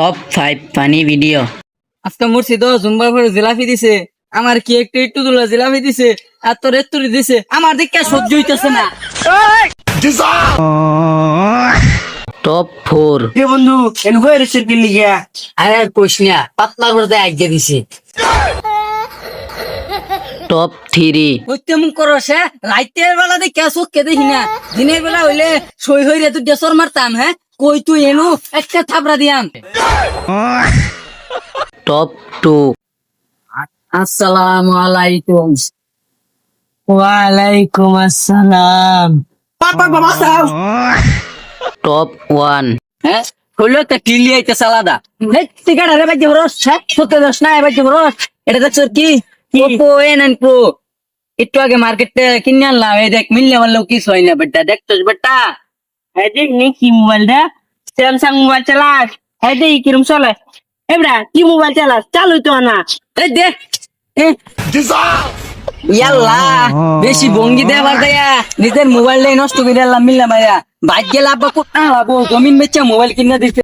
Top five funny video আজকে মরছি তো জুম্বার করে জিলাপি দিছে। আমার কি একটু একটু দুলা জিলাপি দিছে? আর তোর এত্তুরি দিছে। আমার দিকে সহ্য হইতেছে না। টপ ফোর এ বন্ধু এন হয়ে রেছে কি লিগা আরে কইস না পাতলা করে আজ্ঞা দিছে। টপ থ্রি ওই তেমন করো সে রাইতের বেলা দেখে চোখকে দেখি না দিনের বেলা হইলে সই হইরে তুই ডেসর মারতাম হ্যাঁ কই তুই এনু? একটা থাপড়া দিয়াম টপ টু আসসালামু আলাইকুম। ওয়ালাইকুম আসসালাম। পাপা বাবা সাহেব টপ ওয়ান হ্যাঁ হইল তা টিলি আইতে সালাদা হেই টিকাটা রে বরস হ্যাঁ সত্যি দশ না বাইতে বরস এটা দেখছ কি? ওপো এন এন প্রো একটু আগে মার্কেটে কিনে আনলাম। এই দেখ মিললে মারলেও কিছু হয় না বেটা। দেখছস বেটা? হ্যাঁ দেখ নি কি মোবাইল দা স্যামসাং মোবাইল চালাস? হ্যাঁ দেখ কিরম চলে? এবরা কি মোবাইল চালাস? চালু তো না। এ, ইয়াল্লা, বেশি ভঙ্গি দেবার দেয়া নিজের মোবাইলটাই নষ্ট করে আনলাম মিললাম ভাইয়া ভাগ্যে লাভ বা কোথা লাভ জমিন বেচা মোবাইল কিনে দিচ্ছে